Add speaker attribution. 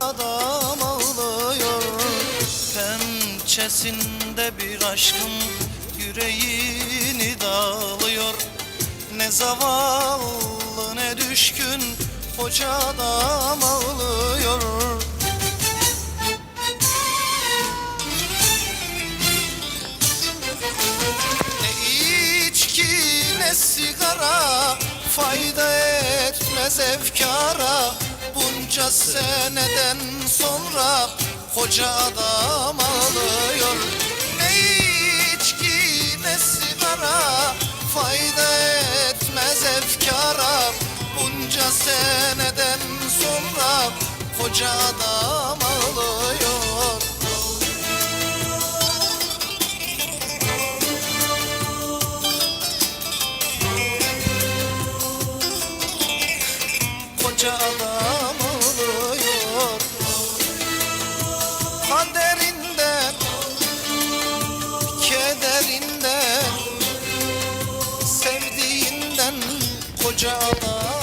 Speaker 1: Adam ağlıyor. Pençesinde bir aşkın yüreğini dağılıyor Ne zavallı ne düşkün Koca adam ağlıyor. Ne içki ne sigara fayda etmez efkara Bunca seneden sonra koca adam ağlıyor. Ne içki ne sigara fayda etmez efkara. Bunca seneden sonra koca adam Kaderinden, kederinden Sevdiğinden koca adam